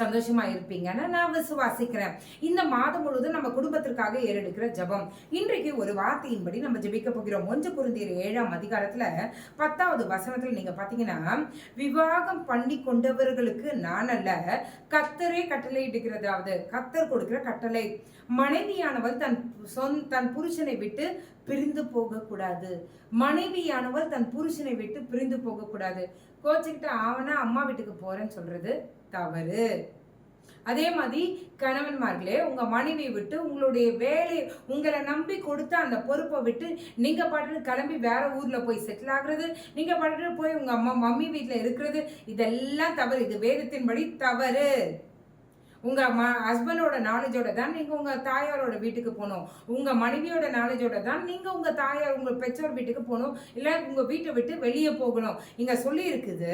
சந்தோஷமா இருப்பீங்கன்னு நான் விசுவாசிக்கிறேன். இந்த மாதம் முழுவதும் நம்ம குடும்பத்திற்காக ஏறெடுக்கிற ஜெபம். இன்றைக்கு ஒரு வார்த்தையின்படி நம்ம ஜெபிக்க போகிறோம். ஒன்று குருந்தியர் ஏழாம் அதிகாரத்துல பத்தாவது வசனத்துல நீங்க பாத்தீங்கன்னா விவாகம் பண்ணி கொண்டவர்களுக்கு நான் அல்ல கத்தரே கட்டளை இடுகிறதாவது கத்தர் கொடுக்கிற கட்டளை. மனைவியானவள் தன் சொந்த தன் புருஷனை விட்டு பிரிந்து போகக்கூடாது. மனைவியானவள் தன் புருஷனை விட்டு பிரிந்து போகக்கூடாது. கோச்சுக்கிட்டு ஆவனா அம்மா வீட்டுக்கு போறேன்னு சொல்றது தவறு. அதே மாதிரி கணவன்மார்களே உங்க மனைவியை விட்டு உங்களுடைய வேலை உங்களை நம்பி கொடுத்த அந்த பொறுப்பை விட்டு நீங்க பாட்டுட்டு கிளம்பி வேற ஊர்ல போய் செட்டில் ஆகுறது நீங்க பாட்டுட்டு போய் உங்க அம்மா மம்மி வீட்டில் இருக்கிறது இதெல்லாம் தவறு. இது வேதத்தின்படி தவறு. உங்க ம ஹஸ்பண்டோட நாலேஜோட தான் நீங்க உங்க தாயாரோட வீட்டுக்கு போகணும். உங்க மனைவியோட நாலேஜோட தான் நீங்க உங்க தாயார் உங்க பெற்றோர் வீட்டுக்கு போகணும். இல்ல உங்க வீட்டை விட்டு வெளியே போகணும். இங்க சொல்லி இருக்குது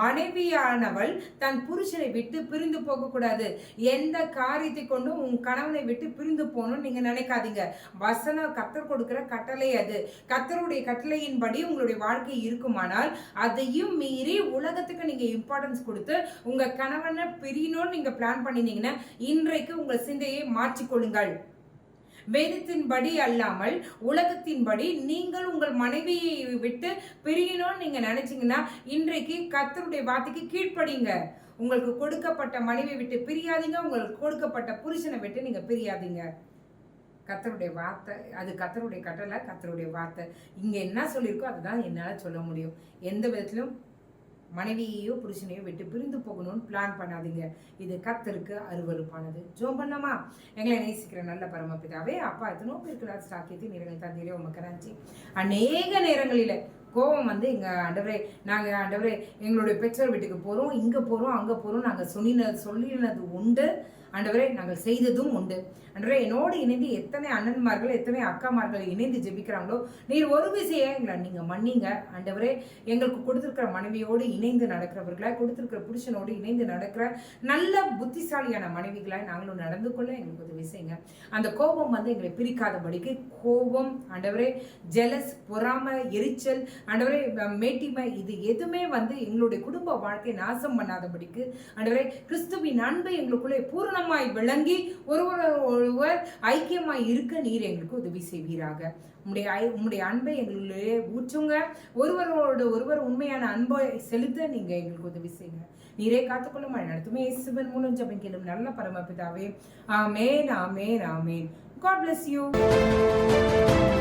மனைவியானவள் தன் புருஷனை விட்டு பிரிந்து போக கூடாது எந்த காரியத்தை கொண்டும் உன் கணவனை விட்டு பிரிந்து போகணும்னு நீங்க நினைக்காதீங்க. வசனம் கத்தர் கொடுக்கிற கட்டளை அது. கத்தருடைய கட்டளையின்படி உங்களுடைய வாழ்க்கை இருக்குமானால் அதையும் மீறி உலகத்துக்கு நீங்க இம்பார்ட்டன்ஸ் கொடுத்து உங்க கணவனை பிரியணும்னு நீங்க பிளான் பண்ணினீங்கன்னா இன்றைக்கு உங்கள் சிந்தையை மாற்றிக்கொள்ளுங்கள். வேதத்தின்படி அல்லாமல் உலகத்தின்படி நீங்கள் உங்கள் மனைவியை விட்டு பிரியணும்னு நீங்க நினைச்சீங்கன்னா இன்றைக்கு கத்தருடைய வார்த்தைக்கு கீழ்ப்படிங்க. உங்களுக்கு கொடுக்கப்பட்ட மனைவியை விட்டு பிரியாதீங்க உங்களுக்கு கொடுக்கப்பட்ட புருஷனை விட்டு நீங்க பிரியாதீங்க. கத்தருடைய வார்த்தை அது கத்தருடைய கட்டளை கத்தருடைய வார்த்தை. இங்க என்ன சொல்லியிருக்கோ அதுதான் என்னால் சொல்ல முடியும். எந்த விதத்திலும் மனைவியையோ புருஷனையோ விட்டு பிரிந்து போகணும்னு பிளான் பண்ணாதீங்க. இது கத்தருக்கு அருவருப்பானது. ஜோம் பண்ணலாமா? எங்களை நேசிக்கிற நல்ல பரமபிதாவே அப்பா எத்தனோ பேருக்கு ஸ்டாக்கியத்தை நிறங்கள் தந்தையிலே உமக்கு நன்றி. அநேக நேரங்களில் கோபம் வந்து எங்கள் ஆண்டவரே நாங்கள் ஆண்டவரே எங்களுடைய பெற்றோர் வீட்டுக்கு போகிறோம் இங்கே போகிறோம் அங்கே போகிறோம் நாங்கள் சொல்லின சொல்லினது உண்டு. ஆண்டவரே நாங்கள் செய்ததும் உண்டு. ஆண்டவரே என்னோடு இணைந்து எத்தனை அண்ணன்மார்கள் எத்தனை அக்காமார்கள் இணைந்து ஜெபிக்கிறாங்களோ நீர் ஒரு விஷயம் எங்களை நீங்கள் மன்னிங்க. ஆண்டவரே எங்களுக்கு கொடுத்துருக்கிற மனைவியோடு இணைந்து நடக்கிறவர்களா கொடுத்துருக்கிற புருஷனோடு இணைந்து நடக்கிற நல்ல புத்திசாலியான மனைவிகளாய் நாங்களும் நடந்து கொள்ள எங்களுக்கு உதவி செய்யுங்க. அந்த கோபம் வந்து எங்களை பிரிக்காதபடிக்கு கோபம் ஆண்டவரே ஜெலஸ் பொறாமை எரிச்சல் ஆண்டவரே மேட்டிமை இது எதுவுமே வந்து எங்களுடைய குடும்ப வாழ்க்கை நாசம் பண்ணாதபடிக்கு ஆண்டவரே கிறிஸ்துவின் அன்பை எங்களுக்குள்ளே பூரணமாய் விளங்கி ஒருவர் ஒருவர் ஐக்கியமாய் இருக்க நீர் எங்களுக்கு உதவி செய்வீராக. உம்முடைய ஐ உம்முடைய அன்பை எங்களுடைய ஊற்றுங்க. ஒருவரோட ஒருவர் உண்மையான அன்பை செலுத்த நீங்க எங்களுக்கு உதவி செய்யுங்க. நீரே காத்துக்கொள்ள நடத்துமே சிவன் மூலம் ஜபம் கேளும் நல்ல பரமபிதாவே. Amen amen amen. God bless you.